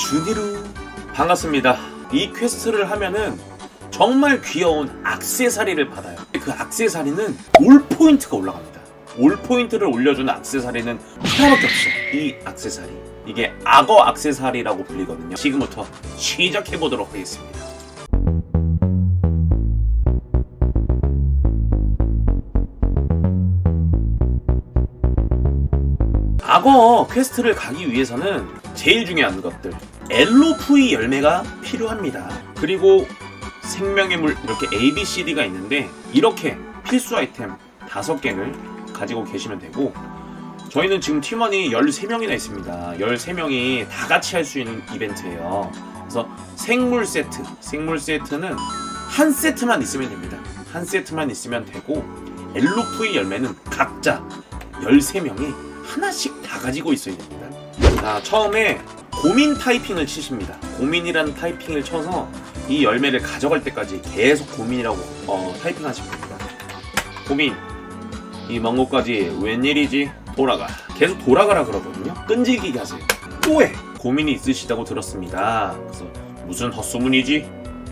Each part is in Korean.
준이루 반갑습니다. 이 퀘스트를 하면은 정말 귀여운 악세사리를 받아요. 그 악세사리는 올 포인트가 올라갑니다. 올 포인트를 올려주는 악세사리는 하나밖에 없어. 이 악세사리. 이게 악어 악세사리라고 불리거든요. 지금부터 시작해 보도록 하겠습니다. 악어 퀘스트를 가기 위해서는 제일 중요한 것들 엘로프의 열매가 필요합니다. 그리고 생명의 물 이렇게 A, B, C, D가 있는데 이렇게 필수 아이템 5개를 가지고 계시면 되고 저희는 지금 팀원이 13명이나 있습니다. 13명이 다 같이 할 수 있는 이벤트예요. 그래서 생물 세트, 생물 세트는 한 세트만 있으면 됩니다. 한 세트만 있으면 되고 엘로프의 열매는 각자 13명이 하나씩 다 가지고 있어야 됩니다. 자, 처음에 고민 타이핑을 치십니다. 고민이라는 타이핑을 쳐서 이 열매를 가져갈 때까지 계속 고민이라고 어, 타이핑하시면 됩니다. 고민. 이먼 곳까지 웬일이지? 돌아가. 계속 돌아가라 그러거든요. 끈질기게 하세요. 또 해 고민이 있으시다고 들었습니다. 그래서 무슨 헛소문이지?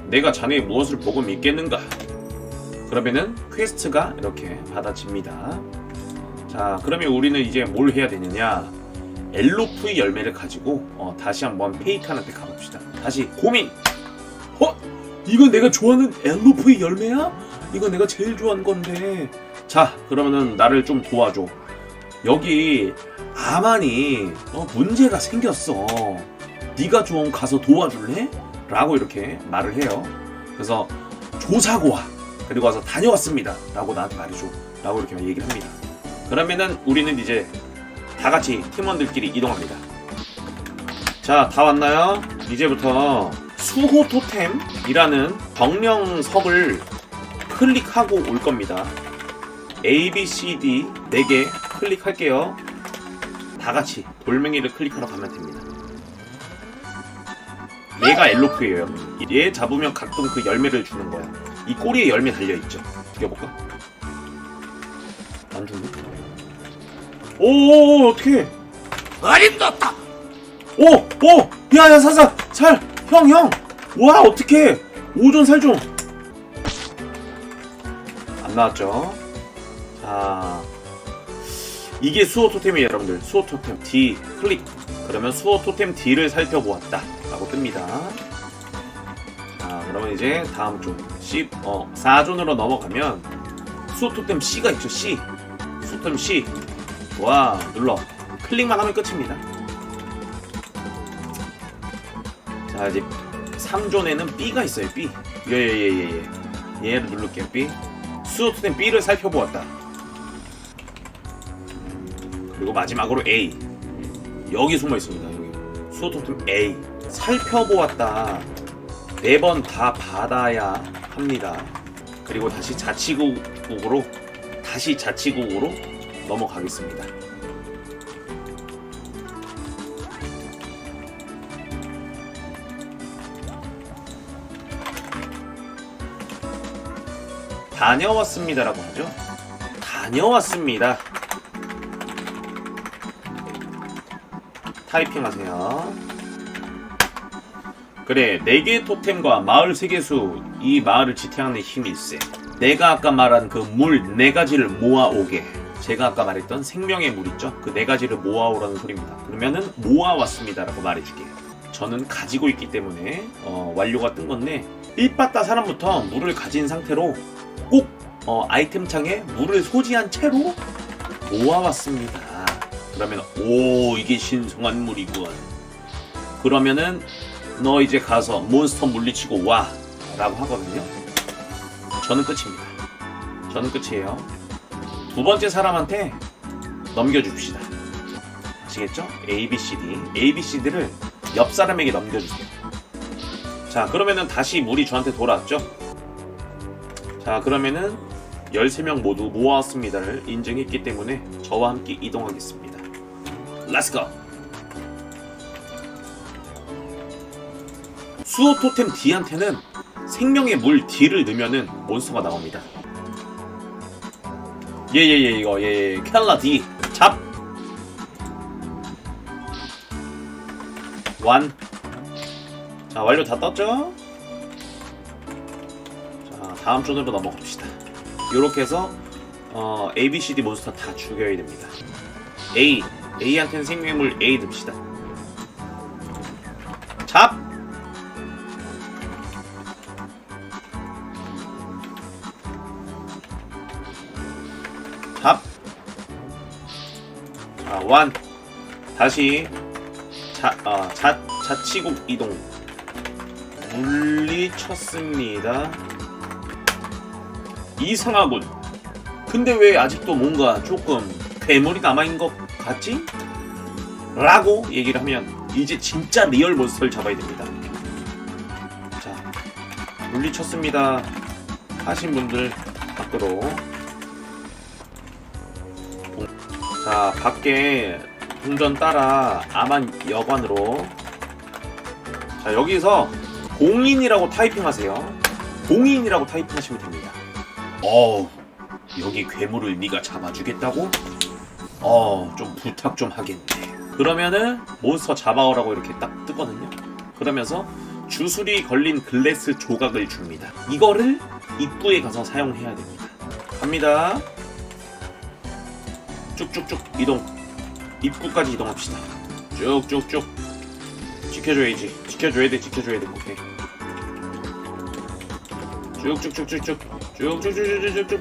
내가 자네의 무엇을 보고 믿겠는가? 그러면은 퀘스트가 이렇게 받아집니다. 자, 그러면 우리는 이제 뭘 해야 되느냐? 엘로프의 열매를 가지고 어, 다시 한번 페이칸한테 가봅시다. 다시 고민. 어? 이건 내가 좋아하는 엘로프의 열매야? 이거 내가 제일 좋아하는 건데. 자, 그러면은 나를 좀 도와줘. 여기 아만이 어, 문제가 생겼어. 네가 좀 가서 도와줄래? 라고 이렇게 말을 해요. 그래서 조사고 와. 그리고 와서 다녀왔습니다. 라고 나한테 말해줘. 라고 이렇게 얘기를 합니다. 그러면은 우리는 이제 다 같이 팀원들끼리 이동합니다. 자, 다 왔나요? 이제부터 수호 토템이라는 정령석을 클릭하고 올 겁니다. A, B, C, D 4개 클릭할게요. 다 같이 돌멩이를 클릭하러 가면 됩니다. 얘가 엘로프예요. 여러분. 얘 잡으면 가끔 그 열매를 주는 거야. 이 꼬리에 열매 달려 있죠. 죽여볼까? 안 죽네? 오, 어떡해. 어림없다. 오! 오! 야, 야, 사사! 살! 형, 형! 와, 어떡해! 오존 살 좀! 안 나왔죠? 자. 이게 수호 토템이에요, 여러분들. 수호 토템 D 클릭. 그러면 수호 토템 D를 살펴보았다. 라고 뜹니다. 자, 그러면 이제 다음 쪽. 10, 어, 4존으로 넘어가면 수호 토템 C가 있죠, C. 수호 토템 C. 와, 눌러. 클릭만 하면 끝입니다. 자 이제 3존에는 B가 있어요 B. 예예예예 예, 얘를 누를게요 B. 수호토템 B를 살펴보았다. 그리고 마지막으로 A. 여기 숨어 있습니다 여기. 수호토템 A. 살펴보았다. 네 번 다 받아야 합니다. 그리고 다시 자치국으로 다시 자치국으로 넘어가겠습니다 다녀왔습니다라고 하죠. 다녀왔습니다. 타이핑 하세요. 그래, 네 개의 토템과 마을 세계수, 이 마을을 지탱하는 힘일세. 내가 아까 말한 그물네 가지를 모아오게. 제가 아까 말했던 생명의 물 있죠? 그 네 가지를 모아오라는 소리입니다. 그러면은 모아왔습니다라고 말해줄게요. 저는 가지고 있기 때문에 어, 완료가 뜬 건데 1바따 사람부터 물을 가진 상태로 꼭 어, 아이템 창에 물을 소지한 채로 모아왔습니다. 그러면 오 이게 신성한 물이군. 그러면은 너 이제 가서 몬스터 물리치고 와 라고 하거든요. 저는 끝입니다. 저는 끝이에요. 두 번째 사람한테 넘겨줍시다. 아시겠죠? A, B, C, D. A, B, C, D를 옆 사람에게 넘겨주세요. 자, 그러면은 다시 물이 저한테 돌아왔죠? 자 그러면은 13명 모두 모았습니다를 인증했기 때문에 저와 함께 이동하겠습니다. 렛츠고! 수호 토템 D한테는 생명의 물 D를 넣으면은 몬스터가 나옵니다. 예 예 예 이거 예 켈라 D 잡! 완 자 완료 다 떴죠? 자 다음 존으로 넘어갑시다. 이렇게 해서 어, A, B, C, D 몬스터 다 죽여야 됩니다. A, A한테는 생명물 A 듭시다. 잡! 자, 완! 다시 자, 아, 자, 자치국 이동 물리쳤습니다. 이상하군. 근데 왜 아직도 뭔가 조금 괴물이 남아있는 것 같지? 라고 얘기를 하면 이제 진짜 리얼 몬스터를 잡아야 됩니다. 자, 물리쳤습니다. 하신 분들 밖으로. 자, 밖에 동전 따라 아만 여관으로. 자, 여기서 공인이라고 타이핑하세요. 공인이라고 타이핑하시면 됩니다. 어우, 여기 괴물을 네가 잡아주겠다고? 어, 좀 부탁 좀 하겠네. 그러면은 몬스터 잡아오라고 이렇게 딱 뜨거든요. 그러면서 주술이 걸린 글래스 조각을 줍니다. 이거를 입구에 가서 사용해야 됩니다. 갑니다. 쭉쭉쭉 이동. 입구까지 이동합시다. 쭉쭉쭉. 지켜줘야지. 지켜줘야 돼. 지켜줘야 돼. 오케이. 쭉쭉쭉쭉쭉. 쭉쭉쭉쭉쭉쭉.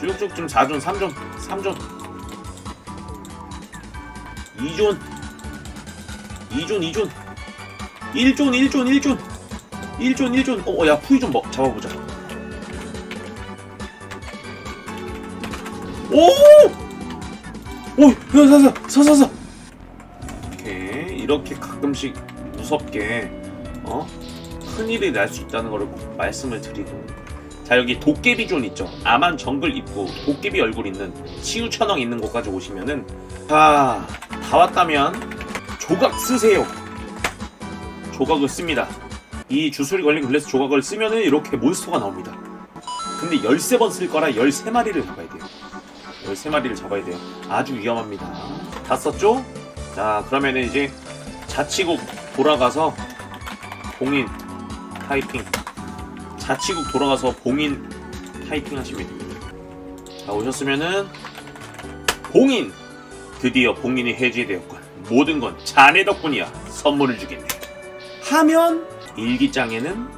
쭉쭉 좀 4존, 3존, 3존. 2존. 2존, 2존. 1존, 1존, 1존. 1존, 1존. 어, 어, 야, 푸이 좀 먹, 잡아보자. 오! 오, 야, 사, 사, 사, 사, 사. 오케이. 이렇게 가끔씩 무섭게, 어? 큰일이 날 수 있다는 걸꼭 말씀을 드리고. 자, 여기 도깨비 존 있죠? 아만 정글 입구, 도깨비 얼굴 있는, 치유 천왕 있는 곳까지 오시면은, 자, 다 왔다면, 조각 쓰세요. 조각을 씁니다. 이 주술이 걸린 글래스 조각을 쓰면은 이렇게 몬스터가 나옵니다. 근데 13번 쓸 거라 13마리를 잡아야 돼요. 13마리를 잡아야 돼요. 아주 위험합니다. 다 썼죠? 자, 그러면은 이제 자치국 돌아가서 봉인 타이핑. 자치국 돌아가서 봉인 타이핑 하시면 됩니다. 자, 오셨으면은 봉인! 드디어 봉인이 해제되었군. 모든 건 자네 덕분이야. 선물을 주겠네. 하면 일기장에는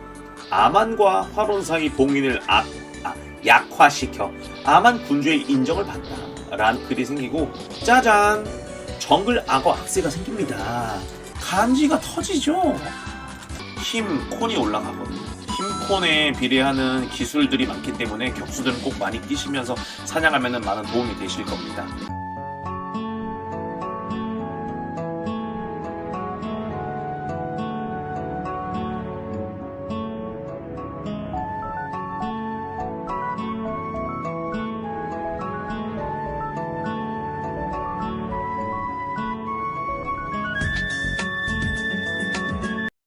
아만과 화론 사이 봉인을 아, 아, 약화시켜. 아만 군주의 인정을 받다. 라는 글이 생기고 짜잔! 정글 악어 악세가 생깁니다. 간지가 터지죠? 힘 콘이 올라가거든요 힘 콘에 비례하는 기술들이 많기 때문에 격수들은 꼭 많이 끼시면서 사냥하면 많은 도움이 되실 겁니다